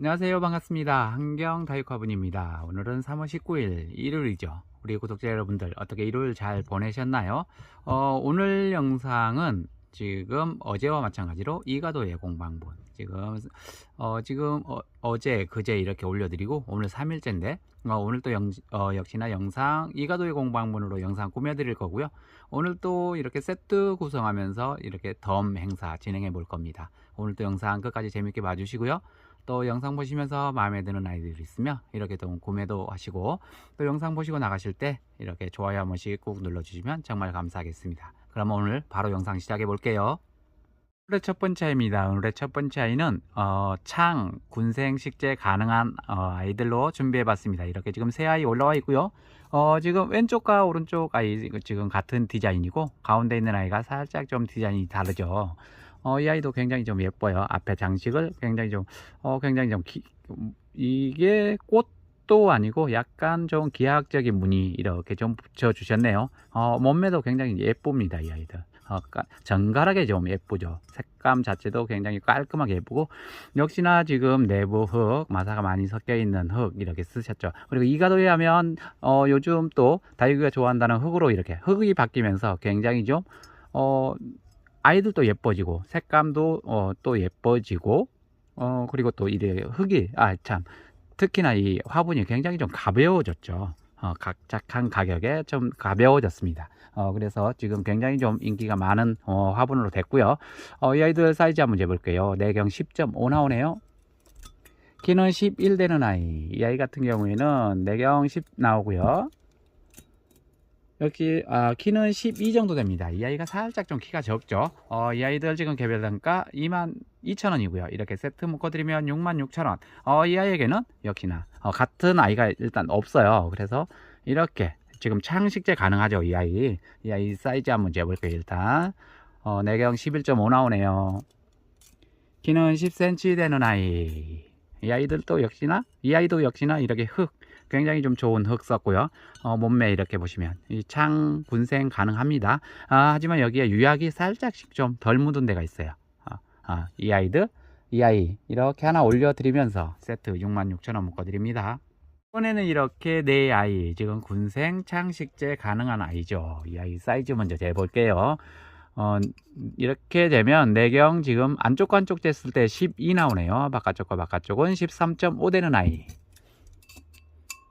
안녕하세요. 반갑습니다. 한경 다육화분입니다. 오늘은 3월 19일 일요일이죠. 우리 구독자 여러분들 어떻게 일요일 잘 보내셨나요? 어, 오늘 영상은 지금 어제와 마찬가지로 이가도 예공방분 지금 어, 지금 어, 제 그제 이렇게 올려드리고 오늘 3일째인데 어, 오늘 또 영, 어, 역시나 영상 이가도의 공방분으로 영상 꾸며드릴 거고요. 오늘 또 이렇게 세트 구성하면서 이렇게 덤 행사 진행해 볼 겁니다. 오늘 또 영상 끝까지 재밌게 봐주시고요. 또 영상 보시면서 마음에 드는 아이들이 있으면 이렇게 또 구매도 하시고 또 영상 보시고 나가실 때 이렇게 좋아요 한 번씩 꾹 눌러주시면 정말 감사하겠습니다. 그럼 오늘 바로 영상 시작해 볼게요. 오늘의 첫 번째 아이입니다. 오늘의 첫 번째 아이는 어, 창 군생 식재 가능한 어, 아이들로 준비해 봤습니다. 이렇게 지금 세 아이 올라와 있고요. 어, 지금 왼쪽과 오른쪽 아이 지금 같은 디자인이고 가운데 있는 아이가 살짝 좀 디자인이 다르죠. 어, 이 아이도 굉장히 좀 예뻐요. 앞에 장식을 굉장히 좀, 어, 굉장히 좀, 기, 이게 꽃 도 아니고 약간 좀 기하학적인 무늬 이렇게 좀 붙여주셨네요. 어, 몸매도 굉장히 예쁩니다. 이 아이들. 어, 정갈하게 좀 예쁘죠. 색감 자체도 굉장히 깔끔하게 예쁘고 역시나 지금 내부 흙 마사가 많이 섞여 있는 흙 이렇게 쓰셨죠. 그리고 이가도에 하면 어, 요즘 또 다육이가 좋아한다는 흙으로 이렇게 흙이 바뀌면서 굉장히 좀 어, 아이들도 예뻐지고 색감도 어, 또 예뻐지고 어, 그리고 또 이래 흙이 아 참 특히나 이 화분이 굉장히 좀 가벼워졌죠. 어, 각작한 가격에 좀 가벼워졌습니다. 어, 그래서 지금 굉장히 좀 인기가 많은 어, 화분으로 됐고요. 어, 이 아이들 사이즈 한번 재볼게요. 내경 10.5 나오네요. 키는 11 되는 아이. 이 아이 같은 경우에는 내경 10 나오고요. 여기 아, 키는 12 정도 됩니다. 이 아이가 살짝 좀 키가 적죠. 어, 이 아이들 지금 개별 단가 22,000원이고요. 이렇게 세트 묶어드리면 66,000원. 어, 이 아이에게는 역시나 어, 같은 아이가 일단 없어요. 그래서 이렇게 지금 창식재 가능하죠. 이 아이. 이 아이 사이즈 한번 재볼게요. 일단 어, 내경 11.5 나오네요. 키는 10cm 되는 아이. 이 아이들도 역시나 이 아이도 역시나 이렇게 흙 굉장히 좀 좋은 흙 썼고요. 어, 몸매 이렇게 보시면 이 창 군생 가능합니다. 아, 하지만 여기에 유약이 살짝씩 좀 덜 묻은 데가 있어요. 아, 아, 이 아이들 이 아이 이렇게 하나 올려드리면서 세트 66,000원 묶어드립니다. 이번에는 이렇게 네 아이 지금 군생 창식재 가능한 아이죠. 이 아이 사이즈 먼저 재볼게요. 어, 이렇게 되면 내경 지금 안쪽과 안쪽 쟀을 때 12 나오네요. 바깥쪽과 바깥쪽은 13.5 되는 아이.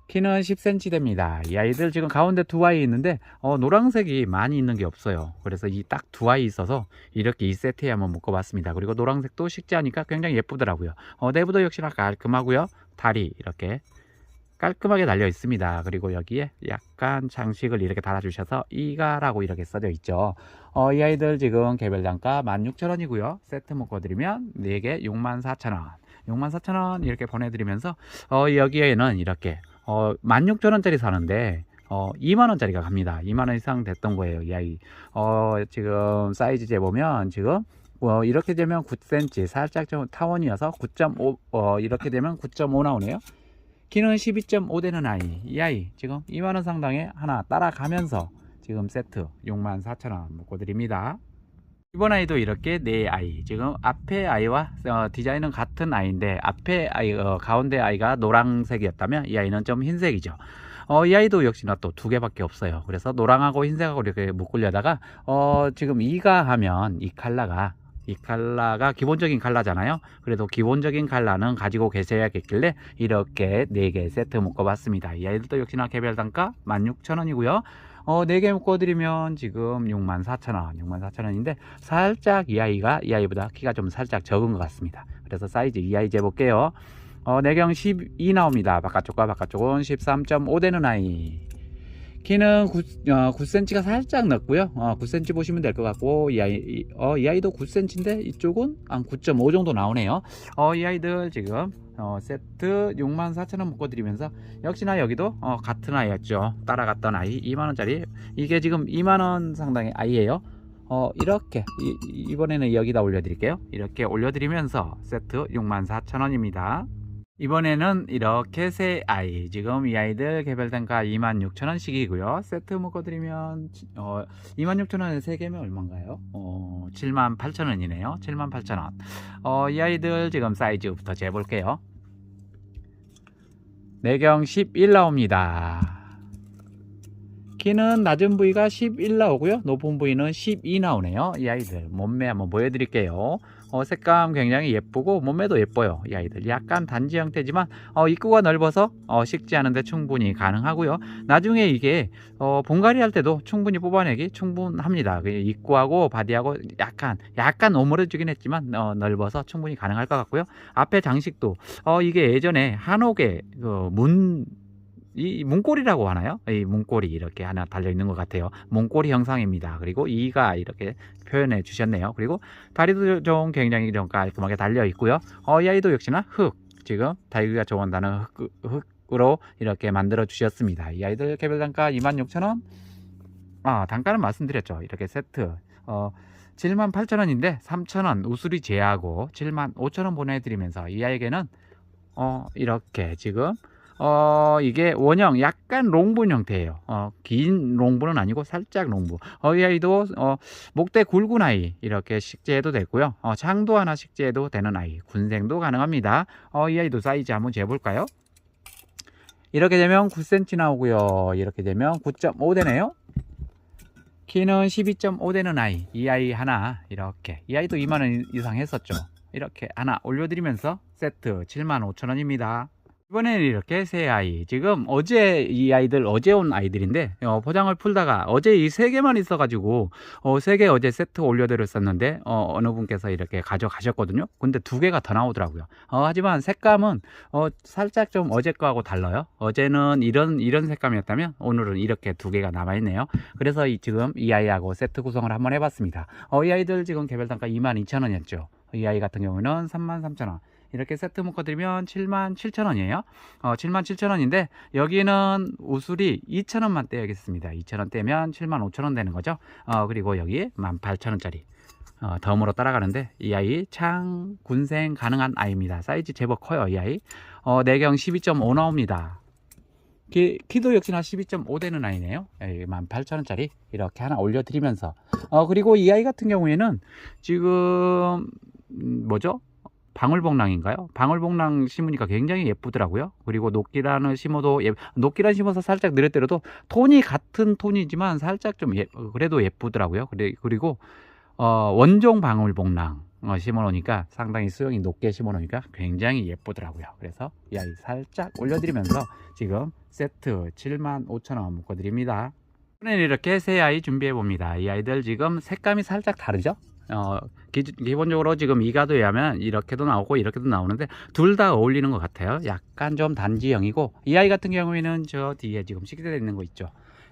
키는 10cm 됩니다. 이 아이들 지금 가운데 두 아이 있는데 어, 노란색이 많이 있는 게 없어요. 그래서 이 딱 두 아이 있어서 이렇게 이 세트에 한번 묶어봤습니다. 그리고 노란색도 식재하니까 굉장히 예쁘더라고요. 어, 내부도 역시나 깔끔하고요. 다리 이렇게 깔끔하게 달려 있습니다. 그리고 여기에 약간 장식을 이렇게 달아주셔서 이가라고 이렇게 써져 있죠. 어, 이 아이들 지금 개별 단가 16,000원이고요. 세트 묶어드리면 4개 64,000원. 64,000원 이렇게 보내드리면서 어, 여기에는 이렇게 어, 16,000원짜리 사는데 어, 2만원짜리가 갑니다. 2만원 이상 됐던 거예요. 이 아이. 어, 지금 사이즈 재보면 지금 어, 이렇게 되면 9cm 살짝 좀 타원이어서 9.5 어, 이렇게 되면 9.5 나오네요. 키는 12.5 되는 아이. 이 아이 지금 2만원 상당에 하나 따라가면서 지금 세트 64,000원 묶어드립니다. 이번 아이도 이렇게 네 아이 지금 앞에 아이와 어, 디자인은 같은 아이인데 앞에 아이 어, 가운데 아이가 노란색이었다면 이 아이는 좀 흰색이죠. 어, 이 아이도 역시나 또 두 개밖에 없어요. 그래서 노랑하고 흰색하고 이렇게 묶으려다가 어, 지금 이가 하면 이 칼라가 이 칼라가 기본적인 칼라잖아요. 그래도 기본적인 칼라는 가지고 계셔야겠길래 이렇게 네 개 세트 묶어봤습니다. 이 아이들도 역시나 개별 단가 16,000원이고요 어, 4개 묶어드리면 지금 64,000원, 64,000원인데 살짝 이 아이가 이 아이보다 키가 좀 살짝 적은 것 같습니다. 그래서 사이즈 이 아이 재볼게요. 어, 내경 12 나옵니다. 바깥쪽과 바깥쪽은 13.5 되는 아이. 키는 9, 어, 9cm가 살짝 넓고요. 어, 9cm 보시면 될 것 같고 이 아이 어, 이 아이도 9cm인데 이쪽은 한 9.5 정도 나오네요. 어, 이 아이들 지금 어, 세트 64,000원 묶어 드리면서 역시나 여기도 어, 같은 아이였죠. 따라갔던 아이 2만원짜리. 이게 지금 2만원 상당의 아이예요. 어, 이렇게 이, 번에는 여기다 올려 드릴게요. 이렇게 올려 드리면서 세트 64,000원입니다 이번에는 이렇게 세 아이 지금 이 아이들 개별 단가 26,000원씩이고요 세트 묶어드리면 어, 26,000원에 3개면 얼마인가요? 어, 78,000원이네요 78,000원 어, 이 아이들 지금 사이즈부터 재볼게요 내경 11 나옵니다. 키는 낮은 부위가 11 나오고요. 높은 부위는 12 나오네요. 이 아이들 몸매 한번 보여드릴게요. 어, 색감 굉장히 예쁘고 몸매도 예뻐요. 이 아이들 약간 단지 형태지만 어, 입구가 넓어서 어, 식지하는데 충분히 가능하고요. 나중에 이게 어, 분갈이 할 때도 충분히 뽑아내기 충분합니다. 그 입구하고 바디하고 약간 약간 오므려지긴 했지만 어, 넓어서 충분히 가능할 것 같고요. 앞에 장식도 어, 이게 예전에 한옥에 그문 이 문고리라고 하나요? 이 문고리 이렇게 하나 달려 있는 것 같아요. 문고리 형상입니다. 그리고 이가 이렇게 표현해 주셨네요. 그리고 다리도 좀 굉장히 좀 깔끔하게 달려 있고요. 어, 이 아이도 역시나 흙 지금 다리가 좋아한다는 흙, 흙으로 이렇게 만들어 주셨습니다. 이 아이들 개별 단가 26,000원. 아 단가는 말씀드렸죠. 이렇게 세트 어, 78,000원인데 3,000원 우수리 제하고 75,000원 보내드리면서 이 아이에게는 어, 이렇게 지금 어 이게 원형 약간 롱분 형태예요. 어 긴 롱분은 아니고 살짝 롱분. 어, 이 아이도 어 목대 굵은 아이 이렇게 식재해도 되고요. 어, 창도 하나 식재해도 되는 아이. 군생도 가능합니다. 어, 이 아이도 사이즈 한번 재볼까요? 이렇게 되면 9cm 나오고요. 이렇게 되면 9.5 되네요. 키는 12.5 되는 아이. 이 아이 하나 이렇게. 이 아이도 2만 원 이상 했었죠. 이렇게 하나 올려드리면서 세트 75,000원입니다. 이번에는 이렇게 새 아이 지금 어제 이 아이들 어제 온 아이들인데 어, 포장을 풀다가 어제 이 세 개만 있어 가지고 어, 세 개 어제 세트 올려드렸었는데 어, 어느 분께서 이렇게 가져가셨거든요. 근데 두 개가 더 나오더라고요. 어, 하지만 색감은 어, 살짝 좀 어제 거하고 달라요. 어제는 이런 이런 색감이었다면 오늘은 이렇게 두 개가 남아 있네요. 그래서 이, 지금 이 아이하고 세트 구성을 한번 해봤습니다. 어, 이 아이들 지금 개별 단가 22,000원이었죠. 이 아이 같은 경우는 33,000원 이렇게 세트 묶어드리면 77,000원이에요. 어, 77,000원인데 여기는 우술이 2,000원만 떼야겠습니다. 2,000원 떼면 75,000원 되는 거죠. 어, 그리고 여기 18,000원짜리 어, 덤으로 따라가는데 이 아이 창 군생 가능한 아이입니다. 사이즈 제법 커요. 이 아이. 어, 내경 12.5 나옵니다. 키, 키도 역시나 12.5 되는 아이네요. 18,000원짜리 이렇게 하나 올려드리면서 어, 그리고 이 아이 같은 경우에는 지금 음, 뭐죠? 방울복랑인가요? 방울복랑 심으니까 굉장히 예쁘더라고요. 그리고 녹기란을 심어도 예, 녹기란 심어서 살짝 느렸더라도 톤이 같은 톤이지만 살짝 좀 예, 그래도 예쁘더라고요. 그래, 그리고 어, 원종 방울복랑 어, 심어놓으니까 상당히 수영이 높게 심어놓으니까 굉장히 예쁘더라고요. 그래서 이 아이 살짝 올려드리면서 지금 세트 75,000원 묶어드립니다. 이번에는 이렇게 새 아이 준비해 봅니다. 이 아이들 지금 색감이 살짝 다르죠? 어, 기, 기본적으로 지금 이가도에 하면 이렇게도 나오고 이렇게도 나오는데 둘 다 어울리는 것 같아요. 약간 좀 단지형이고 이 아이 같은 경우에는 저 뒤에 지금 식재되어 있는 거 있죠.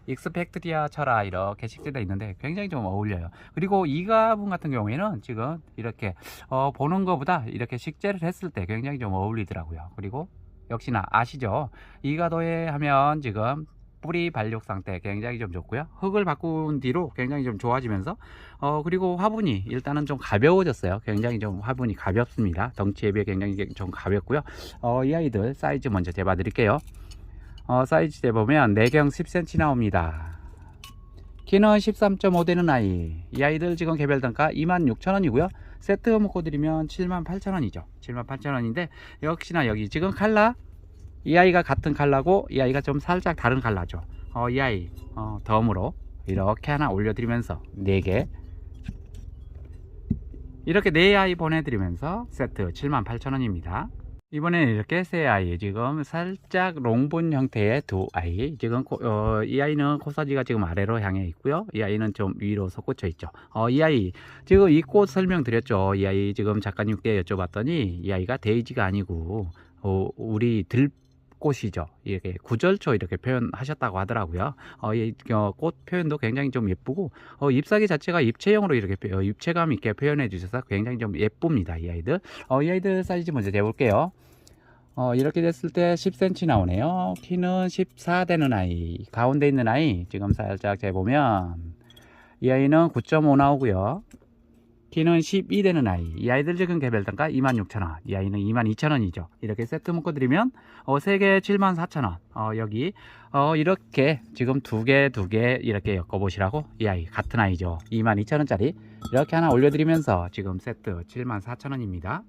익스펙트리아 철아 이렇게 식재되어 있는데 굉장히 좀 어울려요. 그리고 이 가분 같은 경우에는 지금 이렇게 어, 보는 것보다 이렇게 식재를 했을 때 굉장히 좀 어울리더라고요. 그리고 역시나 아시죠? 이가도에 하면 지금 뿌리 발육 상태 굉장히 좀 좋고요. 흙을 바꾼 뒤로 굉장히 좀 좋아지면서 어 그리고 화분이 일단은 좀 가벼워졌어요. 굉장히 좀 화분이 가볍습니다. 덩치에 비해 굉장히 좀 가볍고요. 어 이 아이들 사이즈 먼저 재봐 드릴게요. 어 사이즈 재보면 내경 10cm 나옵니다. 키는 13.5 되는 아이. 이 아이들 지금 개별 단가 26,000원이고요. 세트 묶어 드리면 78,000원이죠. 78,000원인데 역시나 여기 지금 칼라 이 아이가 같은 칼라고 이 아이가 좀 살짝 다른 칼라죠. 어, 이 아이 어, 덤으로 이렇게 하나 올려드리면서 4개. 이렇게 4아이 보내드리면서 세트 78,000원입니다. 이번에는 이렇게 세 아이 지금 살짝 롱분 형태의 두 아이. 지금 코, 어, 이 아이는 코사지가 지금 아래로 향해 있고요. 이 아이는 좀 위로 솟구쳐 있죠. 어, 이 아이 지금 이 꽃 설명드렸죠. 이 아이 지금 작가님께 여쭤봤더니 이 아이가 데이지가 아니고 어, 우리 들 꽃이죠. 이렇게 구절초 이렇게 표현하셨다고 하더라고요. 어, 이, 어, 꽃 표현도 굉장히 좀 예쁘고 어, 잎사귀 자체가 입체형으로 이렇게 어, 입체감 있게 표현해 주셔서 굉장히 좀 예쁩니다. 이 아이들. 어, 이 아이들 사이즈 먼저 재볼게요. 어, 이렇게 됐을 때 10cm 나오네요. 키는 14 되는 아이. 가운데 있는 아이 지금 살짝 재보면 이 아이는 9.5 나오고요. 키는 12 되는 아이. 이 아이들 지금 개별 단가 26,000원. 이 아이는 22,000원이죠. 이렇게 세트 묶어 드리면 어 3개 74,000원. 어 여기 어 이렇게 지금 두 개 두 개 이렇게 엮어 보시라고 이 아이 같은 아이죠. 22,000원짜리 이렇게 하나 올려 드리면서 지금 세트 74,000원입니다.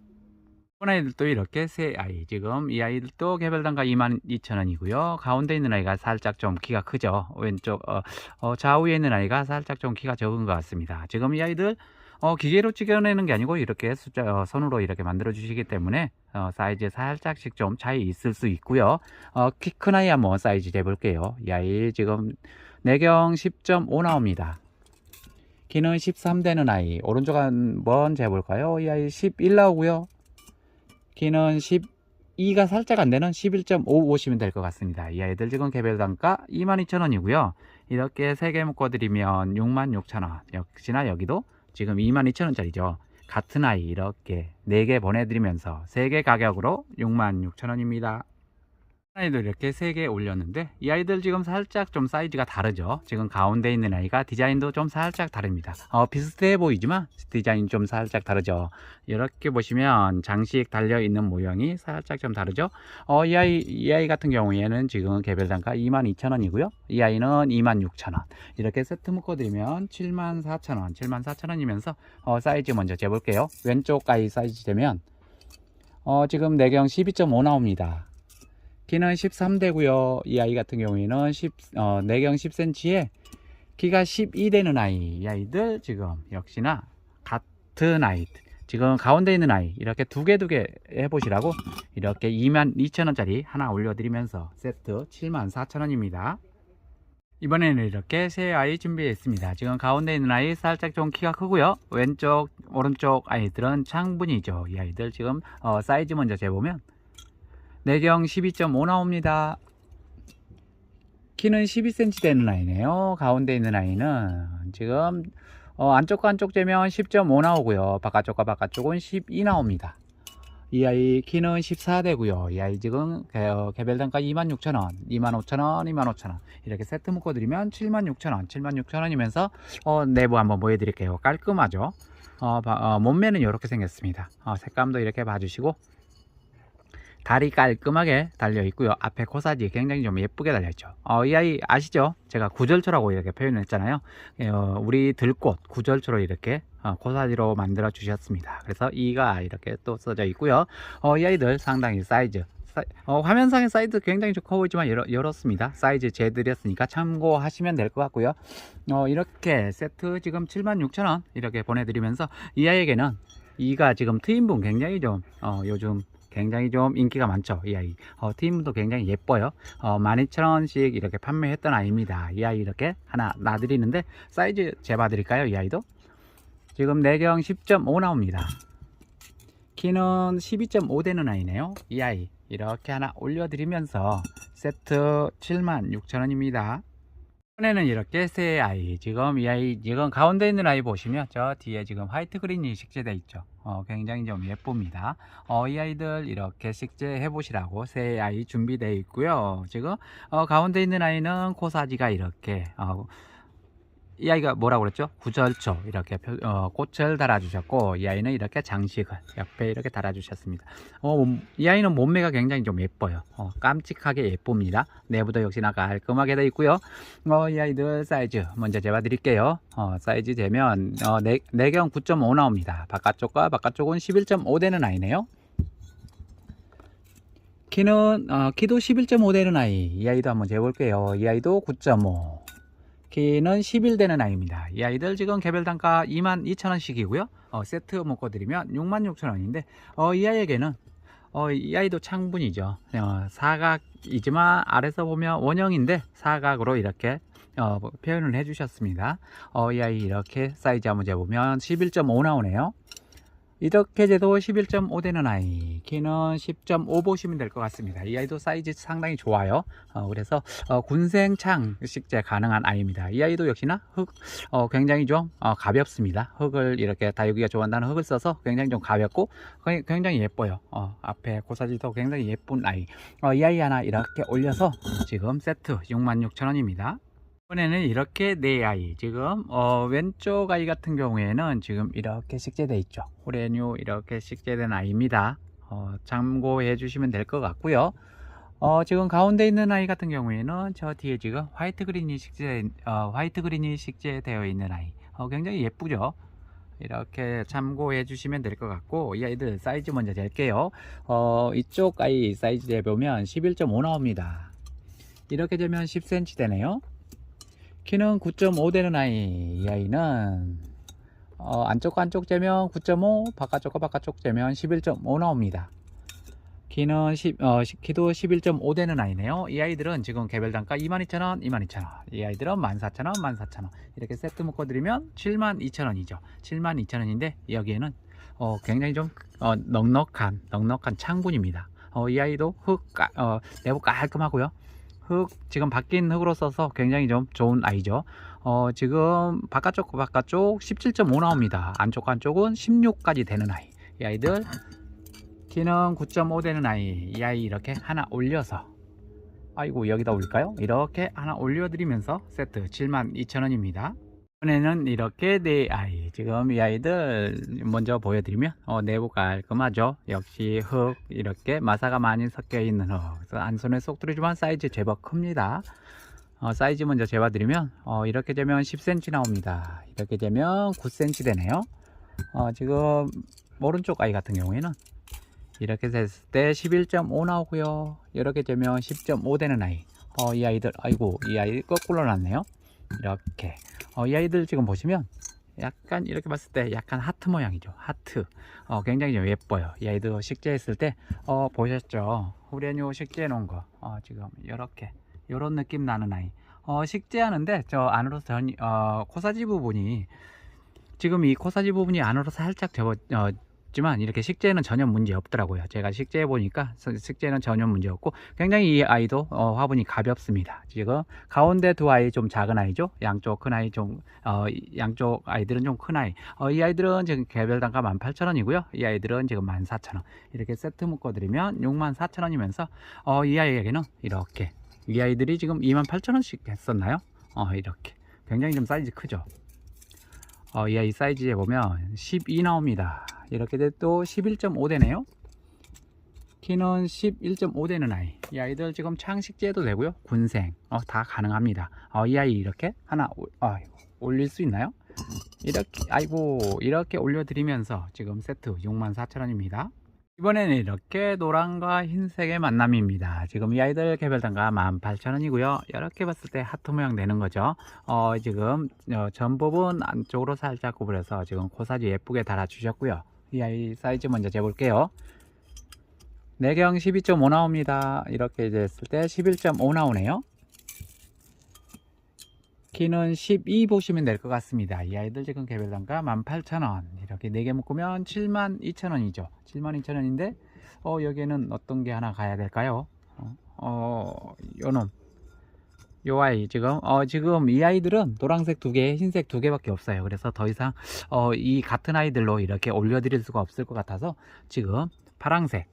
본 아이들도 이렇게 세 아이 지금 이 아이들도 개별 단가 22,000원이고요 가운데 있는 아이가 살짝 좀 키가 크죠 왼쪽 어, 어, 좌우에 있는 아이가 살짝 좀 키가 적은 것 같습니다 지금 이 아이들 어, 기계로 찍어내는 게 아니고 이렇게 숫자 어, 손으로 이렇게 만들어 주시기 때문에 어, 사이즈에 살짝씩 좀 차이 있을 수 있고요 어, 키 큰 아이 한번 사이즈 재볼게요 이 아이 지금 내경 10.5 나옵니다 키는 13 되는 아이 오른쪽 한번 재볼까요 이 아이 11 나오고요 키는 12가 살짝 안 되는 11.5 보시면 될 것 같습니다. 이 아이들 지금 개별 단가 22,000원이고요. 이렇게 3개 묶어 드리면 66,000원. 역시나 여기도 지금 22,000원짜리죠. 같은 아이 이렇게 4개 보내드리면서 3개 가격으로 66,000원입니다. 아이들 이렇게 3개 올렸는데 이 아이들 지금 살짝 좀 사이즈가 다르죠? 지금 가운데 있는 아이가 디자인도 좀 살짝 다릅니다. 어, 비슷해 보이지만 디자인 좀 살짝 다르죠? 이렇게 보시면 장식 달려 있는 모양이 살짝 좀 다르죠? 어, 이 아이 이 아이 같은 경우에는 지금 개별 단가 22,000원이고요. 이 아이는 26,000원. 이렇게 세트 묶어 드리면 74,000원 74,000원이면서 어, 사이즈 먼저 재볼게요. 왼쪽 아이 사이즈 되면 어, 지금 내경 12.5 나옵니다 키는 13대고요. 이 아이 같은 경우에는 10, 어, 내경 10cm에 키가 12 되는 아이. 이 아이들 지금 역시나 같은 아이. 지금 가운데 있는 아이 이렇게 두 개 두 개 해보시라고 이렇게 22,000원짜리 하나 올려드리면서 세트 74,000원입니다. 이번에는 이렇게 세 아이 준비했습니다. 지금 가운데 있는 아이 살짝 좀 키가 크고요. 왼쪽, 오른쪽 아이들은 창분이죠. 이 아이들 지금 어, 사이즈 먼저 재보면 내경 12.5 나옵니다. 키는 12cm 되는 아이네요. 가운데 있는 아이는 지금 어, 안쪽과 안쪽 재면 10.5 나오고요. 바깥쪽과 바깥쪽은 12 나옵니다. 이 아이 키는 14 되고요. 이 아이 지금 개, 어, 개별 단가 26,000원, 25,000원, 25,000원 이렇게 세트 묶어 드리면 76,000원, 76,000원이면서 어, 내부 한번 보여 드릴게요. 깔끔하죠? 어, 바, 어, 몸매는 이렇게 생겼습니다. 어, 색감도 이렇게 봐주시고 다리 깔끔하게 달려 있고요. 앞에 코사지 굉장히 좀 예쁘게 달려 있죠. 어, 이 아이 아시죠? 제가 구절초라고 이렇게 표현했잖아요. 어, 우리 들꽃 구절초로 이렇게 어, 코사지로 만들어 주셨습니다. 그래서 이가 이렇게 또 써져 있고요. 어, 이 아이들 상당히 사이즈 사, 어, 화면상의 사이즈 굉장히 좀커 보이지만 열어, 열었습니다. 사이즈 재드렸으니까 참고하시면 될 것 같고요. 어, 이렇게 세트 지금 76,000원 이렇게 보내드리면서 이 아이에게는 이가 지금 트윈분 굉장히 좀 어, 요즘 굉장히 좀 인기가 많죠 이 아이. 어, 트윈분도 굉장히 예뻐요. 어, 12,000원씩 이렇게 판매했던 아이입니다. 이 아이 이렇게 하나 놔드리는데 사이즈 재봐 드릴까요 이 아이도? 지금 내경 10.5 나옵니다. 키는 12.5 되는 아이네요. 이 아이 이렇게 하나 올려드리면서 세트 76,000원입니다. 이번에는 이렇게 새 아이 지금 이 아이 지금 가운데 있는 아이 보시면 저 뒤에 지금 화이트 그린이 식재되어 있죠 어, 굉장히 좀 예쁩니다. 어, 이 아이들 이렇게 식재 해 보시라고 새 아이 준비되어 있고요. 지금 어, 가운데 있는 아이는 코사지가 이렇게 어, 이 아이가 뭐라고 그랬죠? 구절초 이렇게 표- 어, 꽃을 달아주셨고 이 아이는 이렇게 장식을 옆에 이렇게 달아주셨습니다. 어, 몸- 이 아이는 몸매가 굉장히 좀 예뻐요. 어, 깜찍하게 예쁩니다. 내부도 역시나 깔끔하게 되어 있고요. 어, 이 아이들 사이즈 먼저 재봐 드릴게요. 어, 사이즈 재면 어, 내, 내경 9.5 나옵니다. 바깥쪽과 바깥쪽은 11.5 되는 아이네요. 키는 어, 키도 11.5 되는 아이 이 아이도 한번 재볼게요 이 아이도 9.5 키는 11 되는 아이입니다. 이 아이들 지금 개별 단가 22,000원씩이고요. 어, 세트 묶어 드리면 66,000원인데 어, 이 아이에게는 어, 이 아이도 창분이죠. 어, 사각이지만 아래서 보면 원형인데 사각으로 이렇게 어, 표현을 해주셨습니다. 어, 이 아이 이렇게 사이즈 한번 재보면 11.5 나오네요 이렇게 재도 11.5 되는 아이 키는 10.5 보시면 될 것 같습니다. 이 아이도 사이즈 상당히 좋아요. 어, 그래서 어, 군생창 식재 가능한 아이입니다. 이 아이도 역시나 흙 어, 굉장히 좀 어, 가볍습니다. 흙을 이렇게 다육이가 좋아한다는 흙을 써서 굉장히 좀 가볍고 굉장히 예뻐요. 어, 앞에 고사지도 굉장히 예쁜 아이. 어, 이 아이 하나 이렇게 올려서 지금 세트 66,000원입니다 이번에는 이렇게 네 아이 지금 어, 왼쪽 아이 같은 경우에는 지금 이렇게 식재되어 있죠. 호레뉴 이렇게 식재된 아이입니다. 어, 참고해 주시면 될 것 같고요. 어, 지금 가운데 있는 아이 같은 경우에는 저 뒤에 지금 화이트 그린이 식재 어, 화이트 그린이 식재되어 있는 아이. 어, 굉장히 예쁘죠? 이렇게 참고해 주시면 될 것 같고 이 아이들 사이즈 먼저 잴게요. 어, 이쪽 아이 사이즈 재보면 11.5 나옵니다. 이렇게 되면 10cm 되네요 키는 9.5 되는 아이 이 아이는 어, 안쪽과 안쪽 재면 9.5 바깥쪽과 바깥쪽 재면 11.5 나옵니다 키는 10, 어, 시- 키도 11.5 되는 아이네요. 이 아이들은 지금 개별 단가 22,000원, 22,000원. 이 아이들은 14,000원, 14,000원. 이렇게 세트 묶어 드리면 72,000원이죠. 72,000원인데 여기에는 어, 굉장히 좀 어, 넉넉한, 넉넉한 창군입니다. 어, 이 아이도 흙, 까, 어, 내부 깔끔하고요. 흙, 지금 바뀐 흙으로 써서 굉장히 좀 좋은 아이죠. 어, 지금 바깥쪽, 바깥쪽 17.5 나옵니다. 안쪽, 안쪽은 16까지 되는 아이. 이 아이들 키는 9.5 되는 아이 이 아이 이렇게 하나 올려서 아이고 여기다 올릴까요? 이렇게 하나 올려 드리면서 세트 72,000원입니다 이번에는 이렇게 네 아이 지금 이 아이들 먼저 보여드리면 어, 내부 깔끔하죠 역시 흙 이렇게 마사가 많이 섞여 있는 흙 그래서 안 손에 쏙 들어주면 사이즈 제법 큽니다 어, 사이즈 먼저 재봐드리면 어, 이렇게 되면 10cm 나옵니다 이렇게 되면 9cm 되네요 어, 지금 오른쪽 아이 같은 경우에는 이렇게 됐을 때 11.5 나오고요. 이렇게 되면 10.5 되는 아이. 어, 이 아이들, 아이고, 이 아이 거꾸로 났네요. 이렇게. 어, 이 아이들 지금 보시면 약간 이렇게 봤을 때 약간 하트 모양이죠. 하트. 어, 굉장히 좀 예뻐요. 이 아이도 식재했을 때, 어, 보셨죠? 후레뇨 식재해 놓은 거. 어, 지금 이렇게. 요런 느낌 나는 아이. 어, 식재하는데 저 안으로 전, 어, 코사지 부분이 지금 이 코사지 부분이 안으로 살짝 접어, 어, 지만 이렇게 식재는 전혀 문제 없더라고요. 제가 식재해 보니까 식재는 전혀 문제 없고 굉장히 이 아이도 어, 화분이 가볍습니다. 지금 가운데 두 아이 좀 작은 아이죠. 양쪽 큰 아이 좀 어, 이- 양쪽 아이들은 좀 큰 아이. 어, 이 아이들은 지금 개별 단가 18,000원이고요. 이 아이들은 지금 14,000원. 이렇게 세트 묶어 드리면 64,000원이면서 어, 이 아이에게는 이렇게 이 아이들이 지금 28,000원씩 했었나요? 어, 이렇게 굉장히 좀 사이즈 크죠. 어, 이 아이 사이즈에 보면 12 나옵니다. 이렇게 돼또11.5 되네요. 키는 11.5 되는 아이. 이 아이들 지금 창식제도 되고요. 군생. 어, 다 가능합니다. 어, 이 아이 이렇게 하나 올- 아이고, 올릴 수 있나요? 이렇게 아이고 이렇게 올려드리면서 지금 세트 64,000원입니다. 이번에는 이렇게 노란과 흰색의 만남입니다. 지금 이 아이들 개별 단가 18,000원이고요. 이렇게 봤을 때 하트 모양 되는 거죠. 어, 지금 어, 전 부분 안쪽으로 살짝 구부려서 지금 코사지 예쁘게 달아주셨고요. 이 아이 사이즈 먼저 재볼게요. 내경 12.5 나옵니다. 이렇게 이제 했을 때 11.5 나오네요. 키는 12 보시면 될 것 같습니다. 이 아이들 지금 개별 단가 18,000원. 이렇게 4개 묶으면 72,000원이죠. 72,000원인데, 어, 여기에는 어떤 게 하나 가야 될까요? 어, 어 요놈. 요 아이 지금 어 지금 이 아이들은 노란색 두 개, 흰색 두 개밖에 없어요. 그래서 더 이상 어 이 같은 아이들로 이렇게 올려 드릴 수가 없을 것 같아서 지금 파랑색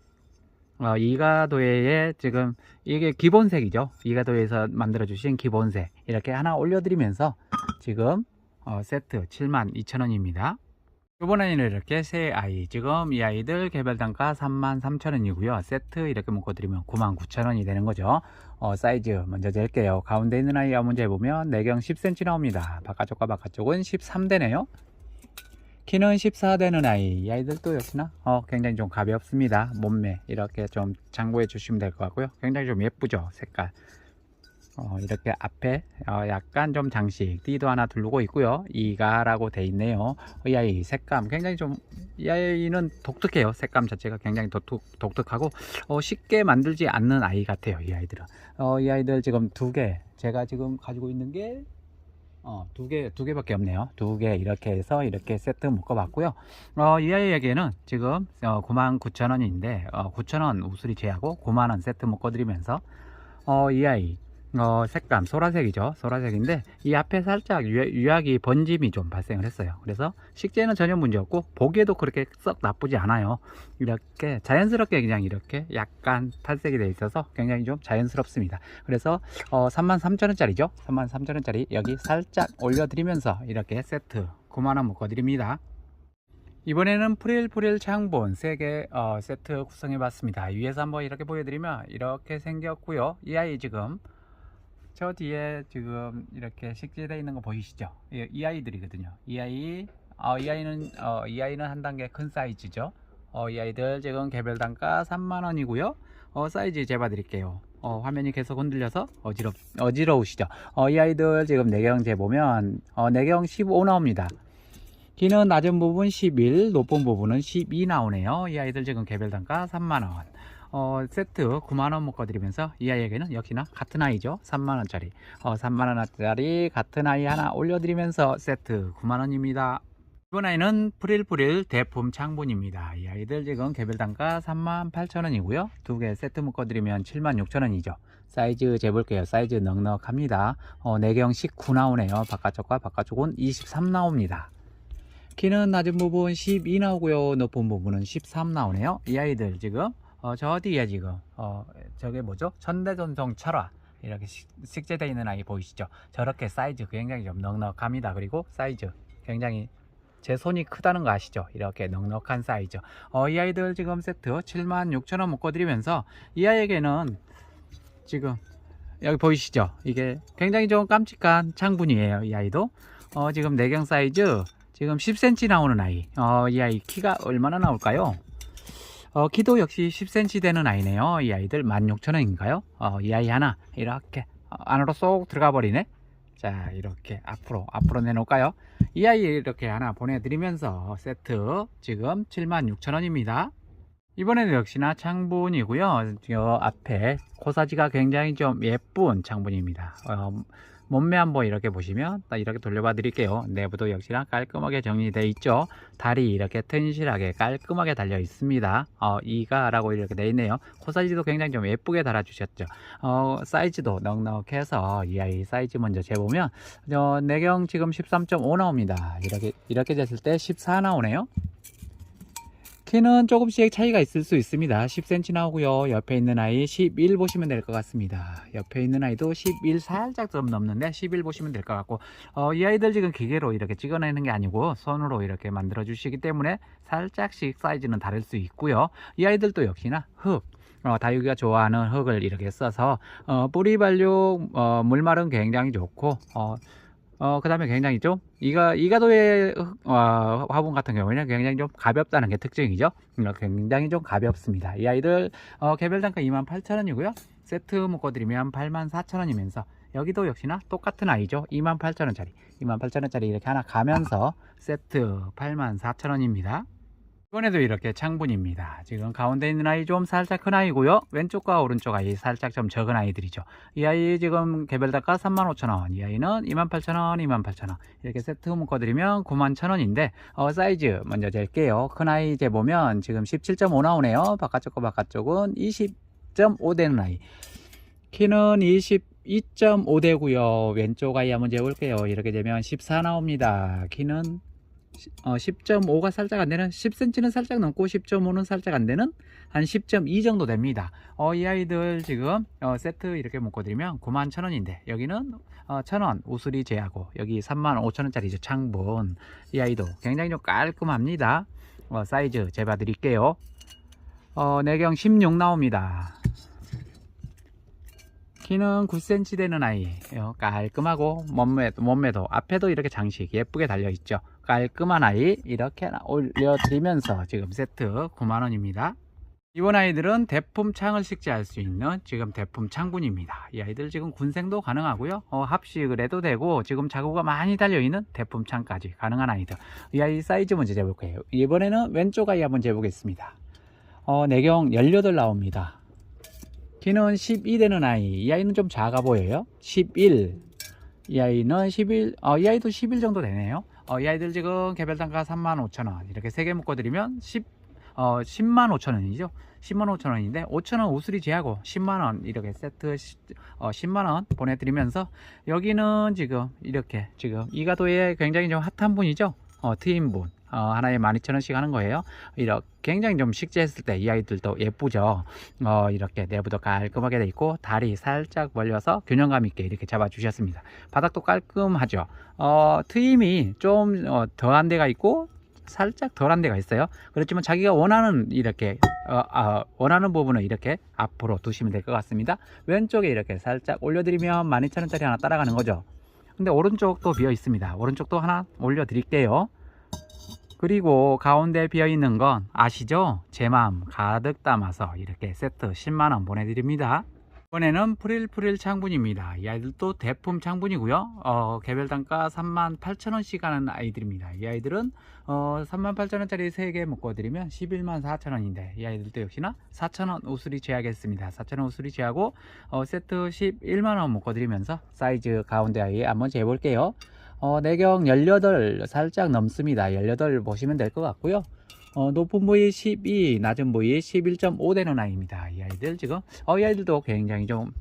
어 이가도에의 지금 이게 기본색이죠. 이가도에서 만들어 주신 기본색 이렇게 하나 올려 드리면서 지금 어 세트 72,000원입니다. 이번에는 이렇게 세 아이 지금 이 아이들 개별 단가 33,000원이고요. 세트 이렇게 묶어드리면 99,000원이 되는 거죠. 어, 사이즈 먼저 잴게요. 가운데 있는 아이 먼저 해보면 내경 10cm 나옵니다. 바깥쪽과 바깥쪽은 13 되네요. 키는 14 되는 아이. 이 아이들도 역시나? 어, 굉장히 좀 가볍습니다. 몸매 이렇게 좀 참고해 주시면 될 것 같고요. 굉장히 좀 예쁘죠 색깔 어, 이렇게 앞에 어, 약간 좀 장식 띠도 하나 두르고 있고요 이가라고 돼 있네요 이 아이 색감 굉장히 좀 이 아이는 독특해요 색감 자체가 굉장히 독특, 독특하고 어, 쉽게 만들지 않는 아이 같아요 이 아이들은 어, 이 아이들 지금 두개 제가 지금 가지고 있는 게 어, 두 개, 두 개밖에 없네요. 두 개 이렇게 해서 이렇게 세트 묶어봤고요. 어, 이 아이에게는 지금 어, 99,000원인데 어, 9,000원 우수리 제하고 9만원 세트 묶어드리면서 어, 이 아이 어, 색감 소라색이죠. 소라색인데 이 앞에 살짝 유, 유약이 번짐이 좀 발생을 했어요. 그래서 식재는 전혀 문제 없고 보기에도 그렇게 썩 나쁘지 않아요. 이렇게 자연스럽게 그냥 이렇게 약간 탈색이 돼 있어서 굉장히 좀 자연스럽습니다. 그래서 어, 33,000원짜리죠. 33,000원짜리 여기 살짝 올려드리면서 이렇게 세트 9만원 묶어드립니다. 이번에는 프릴 프릴 창본 3개 어, 세트 구성해 봤습니다. 위에서 한번 이렇게 보여드리면 이렇게 생겼고요. 이 아이 지금 저 뒤에 지금 이렇게 식재되어 있는 거 보이시죠? 이, 이 아이들이거든요. 이 아이 어, 이 아이는 어, 이 아이는 한 단계 큰 사이즈죠. 어, 이 아이들 지금 개별 단가 3만 원이고요. 어, 사이즈 재봐 드릴게요. 어, 화면이 계속 흔들려서 어지러 어지러우시죠. 어, 이 아이들 지금 내경 재보면 어, 내경 15 나옵니다. 키는 낮은 부분 11, 높은 부분은 12 나오네요. 이 아이들 지금 개별 단가 3만 원. 어, 세트 9만원 묶어드리면서 이 아이에게는 역시나 같은 아이죠. 3만원짜리. 어, 3만원짜리 같은 아이 하나 올려드리면서 세트 9만원입니다. 이번 아이는 프릴프릴 대품 창분입니다. 이 아이들 지금 개별 단가 38,000원이고요. 두 개 세트 묶어드리면 76,000원이죠. 사이즈 재볼게요. 사이즈 넉넉합니다. 어, 내경 19 나오네요. 바깥쪽과 바깥쪽은 23 나옵니다. 키는 낮은 부분 12 나오고요. 높은 부분은 13 나오네요. 이 아이들 지금 어, 저 뒤에 지금 어, 저게 뭐죠? 천대전송 철화 이렇게 식- 식재되어 있는 아이 보이시죠? 저렇게 사이즈 굉장히 좀 넉넉합니다. 그리고 사이즈 굉장히 제 손이 크다는 거 아시죠? 이렇게 넉넉한 사이즈. 어, 이 아이들 지금 세트 76,000원 묶어 드리면서 이 아이에게는 지금 여기 보이시죠? 이게 굉장히 좀 깜찍한 창분이에요. 이 아이도 어, 지금 내경 사이즈 지금 10cm 나오는 아이. 어, 이 아이 키가 얼마나 나올까요? 어, 키도 역시 10cm 되는 아이네요. 이 아이들 16,000원인가요? 어, 이 아이 하나 이렇게 어, 안으로 쏙 들어가 버리네. 자, 이렇게 앞으로 앞으로 내놓을까요? 이 아이 이렇게 하나 보내드리면서 세트 지금 76,000원입니다. 이번에는 역시나 창분이고요. 저 앞에 코사지가 굉장히 좀 예쁜 창분입니다. 어, 몸매 한번 이렇게 보시면 딱 이렇게 돌려봐 드릴게요. 내부도 역시나 깔끔하게 정리되어 있죠. 다리 이렇게 튼실하게 깔끔하게 달려 있습니다. 어, 이가 라고 이렇게 되어 있네요. 코사지도 굉장히 좀 예쁘게 달아 주셨죠. 어, 사이즈도 넉넉해서 이 아이 사이즈 먼저 재보면 어, 내경 지금 13.5 나옵니다. 이렇게 이렇게 됐을 때 14 나오네요. 키는 조금씩 차이가 있을 수 있습니다. 10cm 나오고요. 옆에 있는 아이 11 보시면 될 것 같습니다. 옆에 있는 아이도 11 살짝 좀 넘는데 11 보시면 될 것 같고 어, 이 아이들 지금 기계로 이렇게 찍어내는 게 아니고 손으로 이렇게 만들어 주시기 때문에 살짝씩 사이즈는 다를 수 있고요. 이 아이들도 역시나 흙 어, 다육이가 좋아하는 흙을 이렇게 써서 어, 뿌리 발육 어, 물말은 굉장히 좋고 어, 어, 그 다음에 굉장히 좀, 이가, 이가도의 흙- 어, 화분 같은 경우에는 굉장히 좀 가볍다는 게 특징이죠. 음, 굉장히 좀 가볍습니다. 이 아이들, 어, 개별 단가 28,000원이고요. 세트 묶어드리면 84,000원이면서, 여기도 역시나 똑같은 아이죠. 28,000원짜리. 28,000원짜리 이렇게 하나 가면서, 세트 84,000원입니다. 이번에도 이렇게 창분입니다. 지금 가운데 있는 아이 좀 살짝 큰 아이고요. 왼쪽과 오른쪽 아이 살짝 좀 적은 아이들이죠. 이 아이 지금 개별 단가 35,000원, 이 아이는 28,000원, 28,000원 이렇게 세트 묶어드리면 91,000원인데 어, 사이즈 먼저 잴게요. 큰 아이 재보면 지금 17.5 나오네요. 바깥쪽과 바깥쪽은 20.5 되는 아이. 키는 22.5 되고요. 왼쪽 아이 한번 재볼게요. 이렇게 되면 14 나옵니다. 키는 어, 10.5가 살짝 안 되는 10cm는 살짝 넘고 10.5는 살짝 안 되는 한 10.2 정도 됩니다. 어, 이 아이들 지금 어, 세트 이렇게 묶어드리면 9만 천 원인데 여기는 어, 천원 우수리 제하고 여기 3만 5천 원짜리죠 창분 이 아이도 굉장히 좀 깔끔합니다. 어, 사이즈 재봐 드릴게요. 어, 내경 16 나옵니다. 키는 9cm 되는 아이 어, 깔끔하고 몸매, 몸매도 앞에도 이렇게 장식 예쁘게 달려 있죠 깔끔한 아이 이렇게 올려드리면서 지금 세트 9만원입니다 이번 아이들은 대품 창을 식재할 수 있는 지금 대품 창군입니다 이 아이들 지금 군생도 가능하고요 어, 합식을 해도 되고 지금 자구가 많이 달려있는 대품 창까지 가능한 아이들 이 아이 사이즈 먼저 재볼 거예요 이번에는 왼쪽 아이 한번 재보겠습니다 어, 내경 18 나옵니다 키는 12 되는 아이. 이 아이는 좀 작아 보여요. 11. 이 아이는 11, 어, 이 아이도 11 정도 되네요. 어, 이 아이들 지금 개별 단가 35,000원. 이렇게 3개 묶어드리면 10, 어, 10만 5천원이죠. 10만 5천원인데 5천원 우수리 제하고 10만원 이렇게 세트 시- 어, 10만원 보내드리면서 여기는 지금 이렇게 지금 이가도에 굉장히 좀 핫한 분이죠. 어, 트인 분. 어, 하나에 12,000원씩 하는 거예요. 이렇게 굉장히 좀 식재했을 때 이 아이들도 예쁘죠. 어, 이렇게 내부도 깔끔하게 돼 있고 다리 살짝 벌려서 균형감 있게 이렇게 잡아 주셨습니다. 바닥도 깔끔하죠. 어, 트임이 좀 어, 더한 데가 있고 살짝 덜한 데가 있어요. 그렇지만 자기가 원하는 이렇게 어, 아, 원하는 부분을 이렇게 앞으로 두시면 될 것 같습니다. 왼쪽에 이렇게 살짝 올려드리면 12,000원짜리 하나 따라가는 거죠. 근데 오른쪽도 비어 있습니다. 오른쪽도 하나 올려 드릴게요. 그리고 가운데 비어 있는 건 아시죠? 제 마음 가득 담아서 이렇게 세트 10만원 보내드립니다. 이번에는 프릴프릴 창분입니다. 이 아이들도 대품 창분이고요. 어, 개별 단가 38,000원씩 하는 아이들입니다. 이 아이들은 어, 38,000원짜리 3개 묶어드리면 11만 4천원인데 이 아이들도 역시나 4천원 우수리 제하겠습니다. 4천원 우수리 제하고 어, 세트 11만원 묶어드리면서 사이즈 가운데 아이 한번 재볼게요. 어, 내경 18 살짝 넘습니다. 18 보시면 될 것 같고요. 어, 높은 부위 12, 낮은 부위 11.5 되는 아이입니다. 이 아이들 지금 어, 이 아이들도 굉장히 좀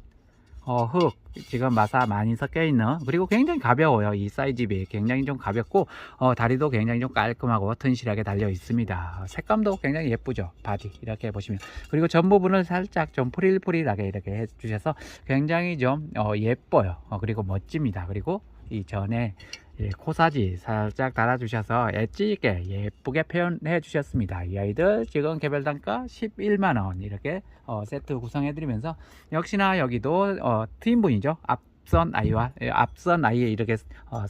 어, 흙 지금 마사 많이 섞여 있는 그리고 굉장히 가벼워요. 이 사이즈비 굉장히 좀 가볍고 어, 다리도 굉장히 좀 깔끔하고 튼실하게 달려 있습니다. 어, 색감도 굉장히 예쁘죠. 바디 이렇게 보시면 그리고 전 부분을 살짝 좀 프릴프릴하게 이렇게 해주셔서 굉장히 좀 어, 예뻐요. 어, 그리고 멋집니다. 그리고 이 전에 예, 코사지 살짝 달아주셔서 엣지 있게 예쁘게 표현해 주셨습니다. 이 아이들 지금 개별 단가 11만원 이렇게 어, 세트 구성해 드리면서 역시나 여기도 어, 트윈분이죠. 앞선 아이와 예, 앞선 아이에 이렇게 어,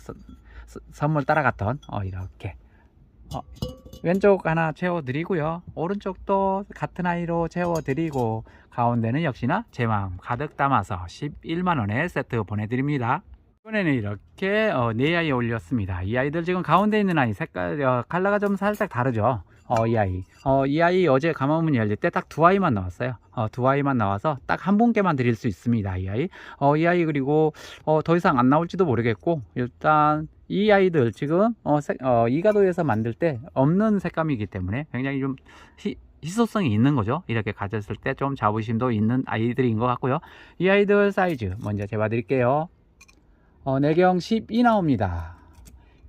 선물 따라갔던 어, 이렇게 어, 왼쪽 하나 채워 드리고요. 오른쪽도 같은 아이로 채워 드리고 가운데는 역시나 제 마음 가득 담아서 11만원에 세트 보내드립니다. 이번에는 이렇게 어, 네 아이 올렸습니다. 이 아이들 지금 가운데 있는 아이 색깔 어, 컬러가 좀 살짝 다르죠. 어, 이 아이. 어, 이 아이 어제 가마문 열릴 때 딱 두 아이만 나왔어요. 어, 두 아이만 나와서 딱 한 분께만 드릴 수 있습니다. 이 아이. 어, 이 아이 그리고 어, 더 이상 안 나올지도 모르겠고 일단 이 아이들 지금 어, 색, 어, 이가도에서 만들 때 없는 색감이기 때문에 굉장히 좀 희, 희소성이 있는 거죠. 이렇게 가졌을 때 좀 자부심도 있는 아이들인 것 같고요. 이 아이들 사이즈 먼저 재봐 드릴게요. 어, 내경 12 나옵니다.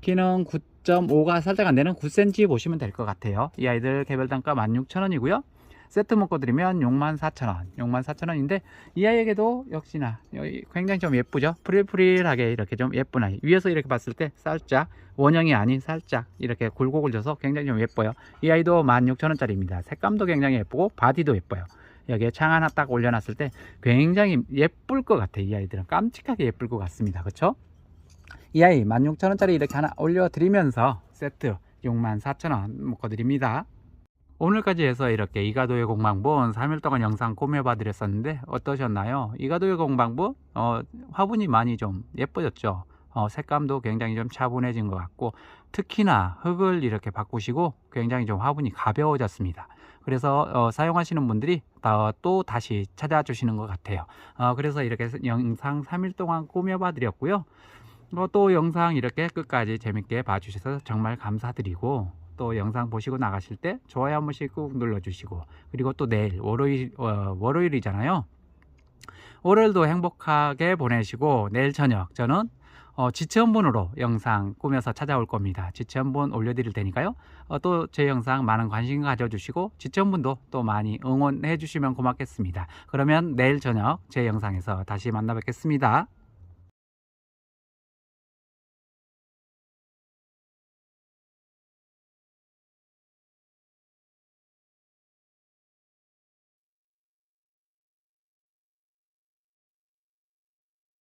키는 9.5가 살짝 안 되는 9cm 보시면 될 것 같아요. 이 아이들 개별 단가 16,000원이고요. 세트 묶어 드리면 64,000원, 64,000원인데 이 아이에게도 역시나 굉장히 좀 예쁘죠? 프릴프릴하게 이렇게 좀 예쁜 아이. 위에서 이렇게 봤을 때 살짝 원형이 아닌 살짝 이렇게 굴고 굴려서 굉장히 좀 예뻐요. 이 아이도 16,000원짜리입니다. 색감도 굉장히 예쁘고 바디도 예뻐요. 여기에 창 하나 딱 올려놨을 때 굉장히 예쁠 것 같아요. 이 아이들은 깜찍하게 예쁠 것 같습니다. 그쵸? 이 아이 16,000원짜리 이렇게 하나 올려드리면서 세트 64,000원 묶어드립니다. 오늘까지 해서 이렇게 이가도의 공방분 3일 동안 영상 꾸며봐 드렸었는데 어떠셨나요? 이가도의 공방분 어, 화분이 많이 좀 예뻐졌죠. 어, 색감도 굉장히 좀 차분해진 것 같고 특히나 흙을 이렇게 바꾸시고 굉장히 좀 화분이 가벼워졌습니다. 그래서 어, 사용하시는 분들이 다- 또 다시 찾아주시는 것 같아요. 어, 그래서 이렇게 영상 3일 동안 꾸며봐 드렸고요. 어, 또 영상 이렇게 끝까지 재밌게 봐주셔서 정말 감사드리고 또 영상 보시고 나가실 때 좋아요 한 번씩 꾹 눌러주시고 그리고 또 내일 월요일 어, 월요일이잖아요. 월요일도 행복하게 보내시고 내일 저녁 저는 어, 지체원분으로 영상 꾸며서 찾아올 겁니다. 지체원분 올려드릴 테니까요. 어, 또제 영상 많은 관심 가져주시고 지체원분도 또 많이 응원해 주시면 고맙겠습니다. 그러면 내일 저녁 제 영상에서 다시 만나 뵙겠습니다.